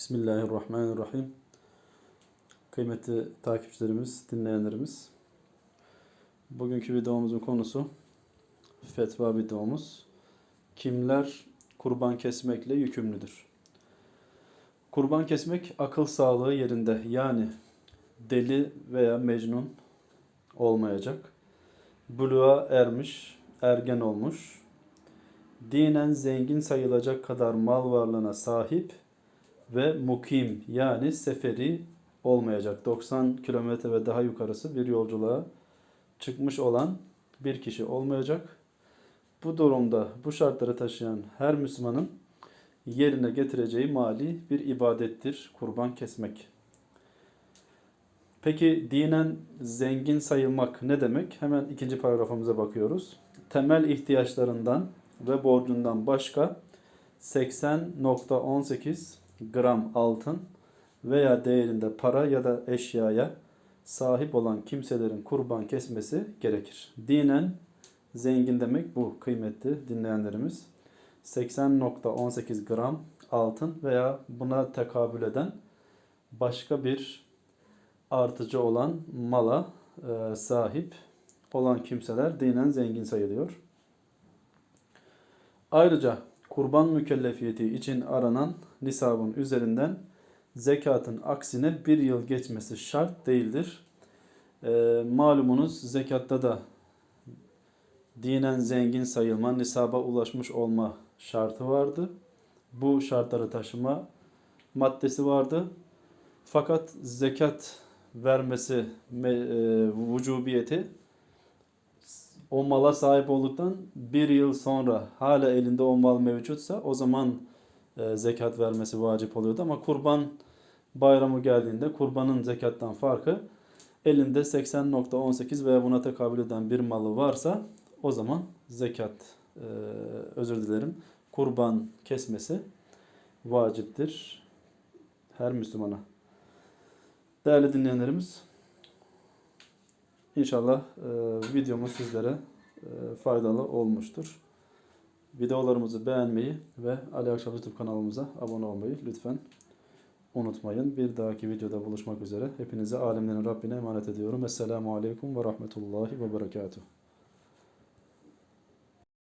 Bismillahirrahmanirrahim. Kıymetli takipçilerimiz, dinleyenlerimiz. Bugünkü videomuzun konusu fetva videomuz. Kimler kurban kesmekle yükümlüdür? Kurban kesmek akıl sağlığı yerinde yani deli veya mecnun olmayacak. Buluğa ermiş, ergen olmuş, dinen zengin sayılacak kadar mal varlığına sahip ve mukim yani seferi olmayacak. 90 kilometre ve daha yukarısı bir yolculuğa çıkmış olan bir kişi olmayacak. Bu durumda bu şartları taşıyan her Müslümanın yerine getireceği mali bir ibadettir kurban kesmek. Peki dinen zengin sayılmak ne demek? Hemen ikinci paragrafımıza bakıyoruz. Temel ihtiyaçlarından ve borcundan başka 80.18 gram altın veya değerinde para ya da eşyaya sahip olan kimselerin kurban kesmesi gerekir. Dinen zengin demek bu kıymetli dinleyenlerimiz. 80.18 gram altın veya buna tekabül eden başka bir artıcı olan mala e, sahip olan kimseler dinen zengin sayılıyor. Ayrıca kurban mükellefiyeti için aranan nisabın üzerinden zekatın aksine bir yıl geçmesi şart değildir. E, malumunuz zekatta da dinen zengin sayılma, nisaba ulaşmış olma şartı vardı. Bu şartları taşıma maddesi vardı. Fakat zekat vermesi e, vücubiyeti o mala sahip olduktan bir yıl sonra hala elinde o mal mevcutsa o zaman e, zekat vermesi vacip oluyordu. Ama kurban bayramı geldiğinde kurbanın zekattan farkı elinde 80.18 veya buna tekabül eden bir malı varsa o zaman zekat e, özür dilerim kurban kesmesi vaciptir her Müslümana. Değerli dinleyenlerimiz İnşallah e, videomuz sizlere e, faydalı olmuştur. Videolarımızı beğenmeyi ve Ali Akşam YouTube kanalımıza abone olmayı lütfen unutmayın. Bir dahaki videoda buluşmak üzere. Hepinize alemlerin Rabbine emanet ediyorum. Esselamu Aleyküm ve Rahmetullahi ve Berekatuhu.